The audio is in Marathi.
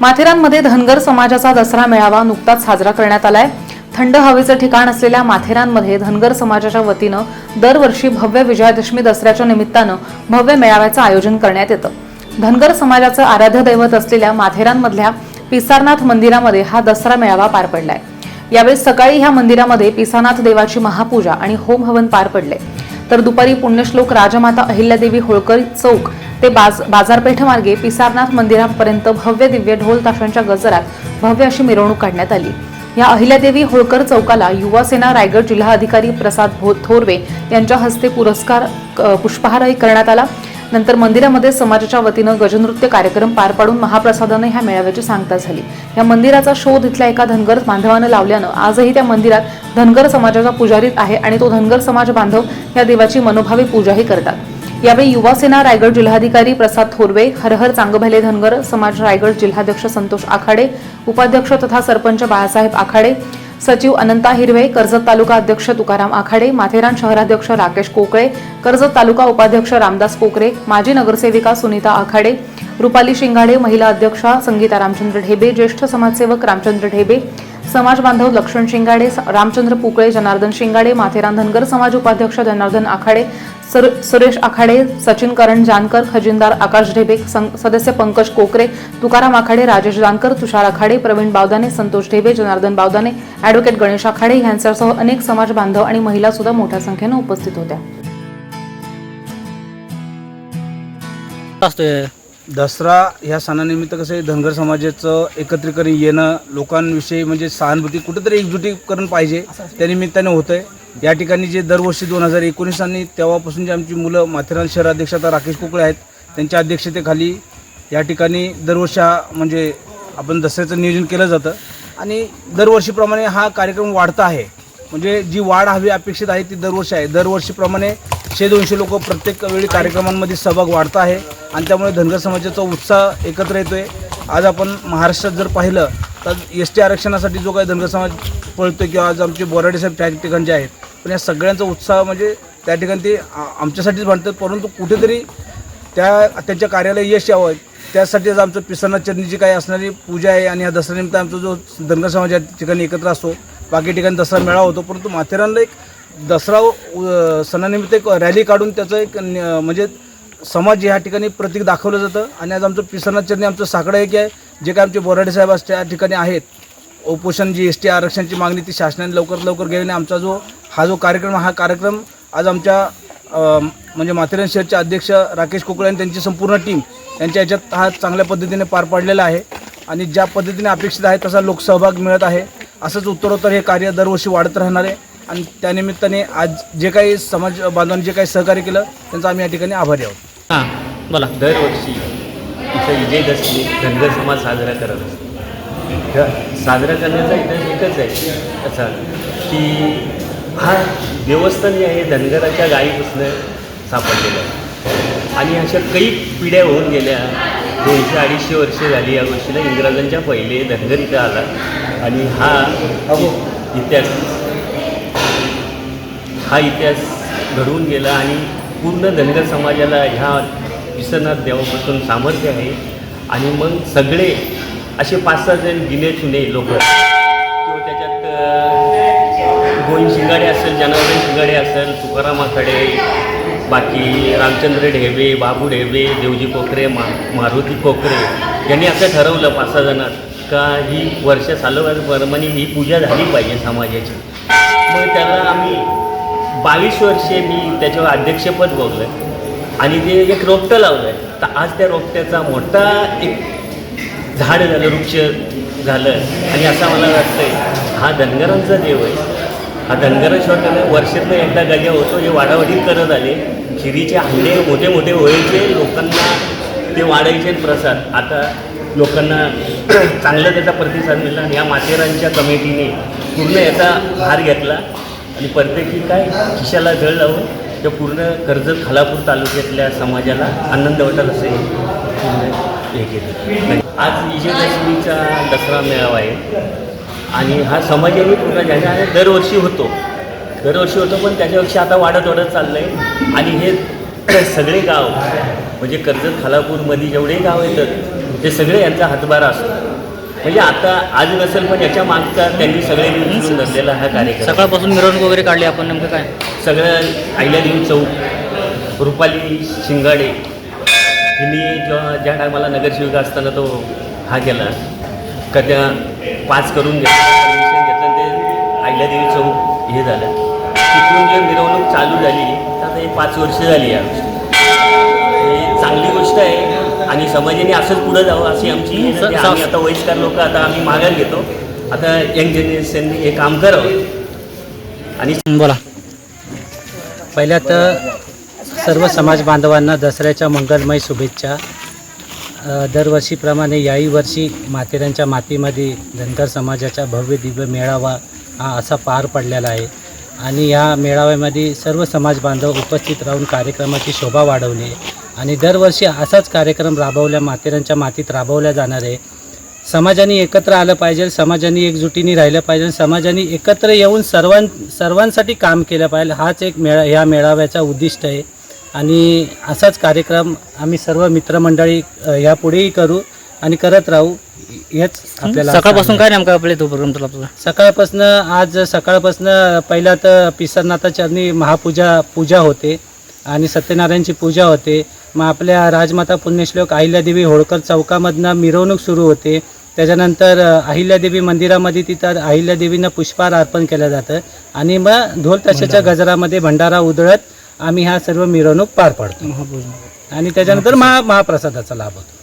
माथेरानमध्ये धनगर समाजाचा दसरा मेळावा नुकताच साजरा करण्यात आलाय. थंड हवेचं ठिकाण असलेल्या माथेरानमध्ये धनगर समाजाच्या वतीनं दरवर्षी भव्य विजयादशमी दसऱ्याच्या निमित्तानं भव्य मेळाव्याचं आयोजन करण्यात येतं. धनगर समाजाचं आराध्य दैवत असलेल्या माथेरानमधल्या पिसारनाथ मंदिरामध्ये हा दसरा मेळावा पार पडलाय. यावेळी सकाळी ह्या मंदिरामध्ये पिसानाथ देवाची महापूजा आणि होम हवन पार पडले. तर दुपारी पुण्यश्लोक राजमाता अहिल्यादेवी होळकर चौक ते बाज बाजारपेठमार्गे पिसारनाथ मंदिरापर्यंत भव्य दिव्य ढोल ताशांच्या गजरात भव्य अशी मिरवणूक काढण्यात आली. या अहिल्यादेवी होळकर चौकाला युवा सेना रायगड जिल्हाधिकारी प्रसाद भो थोरवे यांच्या हस्ते पुरस्कार पुष्पहारही करण्यात आला. नंतर मंदिरामध्ये समाजाच्या वतीनं गजनृत्य कार्यक्रम पार पाडून महाप्रसादानं ह्या मेळाव्याची सांगता झाली. या मंदिराचा शोध इथल्या एका धनगर बांधवानं लावल्यानं आजही त्या मंदिरात धनगर समाजाचा पुजारीत आहे आणि तो धनगर समाज बांधव या देवाची मनोभावी पूजाही करतात. यावेळी युवासेना रायगड जिल्हाधिकारी प्रसाद थोरवे हरहर चांगभले धनगर समाज रायगड जिल्हाध्यक्ष संतोष आखाडे उपाध्यक्ष तथा सरपंच बाळासाहेब आखाडे सचिव अनंता हिरवे कर्जत तालुका अध्यक्ष तुकाराम आखाडे माथेरान शहराध्यक्ष राकेश कोकळे कर्जत तालुका उपाध्यक्ष रामदास कोकरे माजी नगरसेविका सुनीता आखाडे रुपाली शिंगाडे महिला अध्यक्षा संगीता रामचंद्र ढेबे ज्येष्ठ समाजसेवक रामचंद्र ढेबे समाज बांधव लक्ष्मण शिंगाडे रामचंद्र पुकळे जनार्दन शिंगाडे माथेरान धनगर समाज उपाध्यक्ष जनार्दन आखाडे सर सुरेश आखाडे सचिन करण जानकर खजिनदार आकाश ढेबे सं- सदस्य पंकज कोकरे तुकाराम आखाडे राजेश जानकर तुषार आखाडे प्रवीण बावदाने संतोष ढेबे जनार्दन बावदाने ॲडव्होकेट गणेश आखाडे यांच्यासह अनेक समाज बांधव आणि महिला सुद्धा मोठ्या संख्येनं उपस्थित होत्या. दसरा ह्या सणानिमित्त कसं आहे धनगर समाजाचं एकत्रीकरण येणं लोकांविषयी म्हणजे सहानुभूती कुठेतरी एकजुटीकरण पाहिजे त्या निमित्ताने होतं आहे या ठिकाणी जे दरवर्षी दोन हजार एकोणीसांनी तेव्हापासून जे आमची मुलं माथेरान शहर अध्यक्ष आता राकेश कुकळे आहेत त्यांच्या अध्यक्षतेखाली या ठिकाणी दरवर्षी हा म्हणजे आपण दसऱ्याचं नियोजन केलं जातं. आणि दरवर्षीप्रमाणे हा कार्यक्रम वाढता आहे. म्हणजे जी वाढ हवी अपेक्षित आहे ती दरवर्षी आहे. दरवर्षीप्रमाणे शे दोनशे लोक प्रत्येक वेळी कार्यक्रमांमध्ये सहभाग वाढता आहे. आणि त्यामुळे धनगर समाजाचा उत्साह एकत्र येतोय. आज आपण महाराष्ट्रात जर पाहिलं तर एस टी आरक्षणासाठी जो काही धनगर समाज पळतोय किंवा आज आमचे बोराडे साहेब त्या ठिकाणचे आहेत. पण या सगळ्यांचा उत्साह म्हणजे त्या ठिकाणी ते आमच्यासाठीच भांडतात. परंतु कुठेतरी त्या त्यांच्या कार्याला यश यावं. त्यासाठी आज आमचं पिसना चरणीची काही असणारी पूजा आहे आणि या दसऱ्यानिमित्त आमचा जो धनगर समाज या ठिकाणी एकत्र असतो. बाकी ठिकाणी दसरा मेळा होतो. परंतु माथेरानला एक दसरा सणानिमित्त एक रॅली काढून त्याचं एक न- म्हणजे समाज या ठिकाणी प्रतीक दाखवलं जातं. आणि आज आमचं पिसनाचरणी आमचं साकडं एक आहे. जे काय आमचे बोराडे साहेब आज त्या ठिकाणी आहेत. उपोषण जी एस टी आरक्षणाची मागणी ती शासनाने लवकरात लवकर घ्यावी आणि आमचा जो हा जो कार्यक्रम हा कार्यक्रम आज आमच्या म्हणजे माथेरान शहरचे अध्यक्ष राकेश कुकळे आणि त्यांची संपूर्ण टीम यांच्या याच्यात हा चांगल्या पद्धतीने पार पाडलेला आहे. आणि ज्या पद्धतीने अपेक्षित आहे तसा लोकसहभाग मिळत आहे. असंच उत्तरोत्तर हे कार्य दरवर्षी वाढत राहणार आहे. आणि त्यानिमित्ताने आज जे काही समाज बांधवांनी जे काही सहकार्य केलं त्यांचा आम्ही या ठिकाणी आभारी आहोत. हां बोला. दरवर्षी इथं विजयदशमी धनगर समाज साजरा करत असतो. साजरा करण्याचा इथं एकच आहे. असा की हा देवस्थान जे आहे धनगराच्या गायीपासून सापडलेलं आहे. आणि अशा काही पिढ्या होऊन गेल्या दोनशे अडीचशे वर्ष झाली या गोष्टीला. इंग्रजांच्या पहिले धनगर इथं आला. आणि हा इतिहास हा इतिहास घडवून गेला आणि पूर्ण धनगर समाजाला ह्या विश्वनाथ देवापासून सामर्थ्य आहे. आणि मग सगळे असे पाच सहा जण गिने चुने लोक. किंवा त्याच्यात गोविंद शिंगाडे असेल जनार्दन शिंगाडे असेल तुकाराम आखाडे बाकी रामचंद्र ढेबे बाबू ढेबे देवजी कोकरे मा मारुती कोकरे यांनी असं ठरवलं पाच सहा जणात का ही वर्ष सालोप्रमाणे ही पूजा झाली पाहिजे समाजाची. मग त्याला आम्ही बावीस वर्षे मी त्याच्यावर अध्यक्षपद बघलं आणि ते एक रोपटं लावलं आहे तर आज त्या रोपट्याचा मोठा एक झाड झालं वृक्ष झालं. आणि असं मला वाटतंय हा धनगरांचा देव आहे. हा धनगराशिवाय त्याला वर्षातनं एकदा गजा होतो हे वाढावाढी करत आले. खिरीचे हल्ले मोठे मोठे व्हायचे लोकांना ते वाढायचे प्रसाद. आता लोकांना चांगला त्याचा प्रतिसाद मिळाला आणि या माथेरानच्या कमिटीने पूर्ण याचा भार घेतला. आणि प्रत्येकी काय? खिशाला जळ लावून त्या पूर्ण कर्जत खालापूर तालुक्यातल्या समाजाला आनंद वाटेल असे हे केलं. आज विजयदशमीचा दसरा मेळावा आहे. आणि हा समाजाने पूर्ण ज्याच्या दरवर्षी होतो. दरवर्षी होतो पण त्याच्यापेक्षा आता वाढत वाढत चाललं आहे आणि हे सगळे गाव म्हणजे कर्जत खालापूरमध्ये जेवढे गाव येतात ते सगळे यांचा हातभार असतो. म्हणजे आता आज नसेल पण याच्या मागचा त्यांनी सगळे उचलून धरलेला हा कार्यक्रम. सकाळपासून मिरवणूक वगैरे काढली आपण नेमकं काय? सगळं अहिल्यादेवी चौक रुपाली शिंगाडे हिने जेव्हा ज्या टायमाला नगरसेविका असताना तो हा केला. का त्या पाच करून घेतला परमिशन घेतलं ते अहिल्यादेवी चौक हे झालं. तिथून जे मिरवणूक चालू झाली तर आता हे पाच वर्ष झाली या हे चांगली गोष्ट आहे आणि समाजाने असंच पुढं जावं अशी आमची. आम्ही आता वयस्कर लोक आता आम्ही माघार घेतो. आता यंग जनरेशनने हे काम करावं. आणि बोला. पहिल्या तर सर्व समाज बांधवांना दसऱ्याच्या मंगलमय शुभेच्छा. दरवर्षीप्रमाणे याही वर्षी माथेरानच्या मातीमध्ये धनगर समाजाचा भव्य दिव्य मेळावा हा असा पार पडलेला आहे. आणि या मेळाव्यामध्ये सर्व समाज बांधव उपस्थित राहून कार्यक्रमाची शोभा वाढवणे आणि दरवर्षी असाच कार्यक्रम राबवल्या माथेरानच्या मातीत राबवल्या जाणार आहे. समाजाने एकत्र आलं पाहिजे समाजाने एकजुटीने राहिलं पाहिजे समाजाने एकत्र येऊन सर्वां सर्वांसाठी काम केलं पाहिजे हाच एक मेळा ह्या मेळाव्याचा उद्दिष्ट आहे. आणि असाच कार्यक्रम आम्ही सर्व मित्रमंडळी अ, यापुढेही करू आणि करत राहू हेच आपल्याला सकाळपासून काय नेमका आपल्या तो प्रोग्राम आपला सकाळपासून आज सकाळपासून पहिला तर पिसरनाथा चरणी महापूजा पूजा होते. आणि सत्यनारायणची पूजा होते. मग आपल्या राजमाता पुण्यश्लोक अहिल्यादेवी होळकर चौकामधनं मिरवणूक सुरू होते. त्याच्यानंतर अहिल्यादेवी मंदिरामध्ये तिथं अहिल्यादेवींना पुष्पहार अर्पण केलं जातं. आणि मग ढोल ताशाच्या गजरामध्ये भंडारा उधळत आम्ही हा सर्व मिरवणूक पार पाडतो. आणि त्याच्यानंतर महा महाप्रसादाचा लाभ होतो.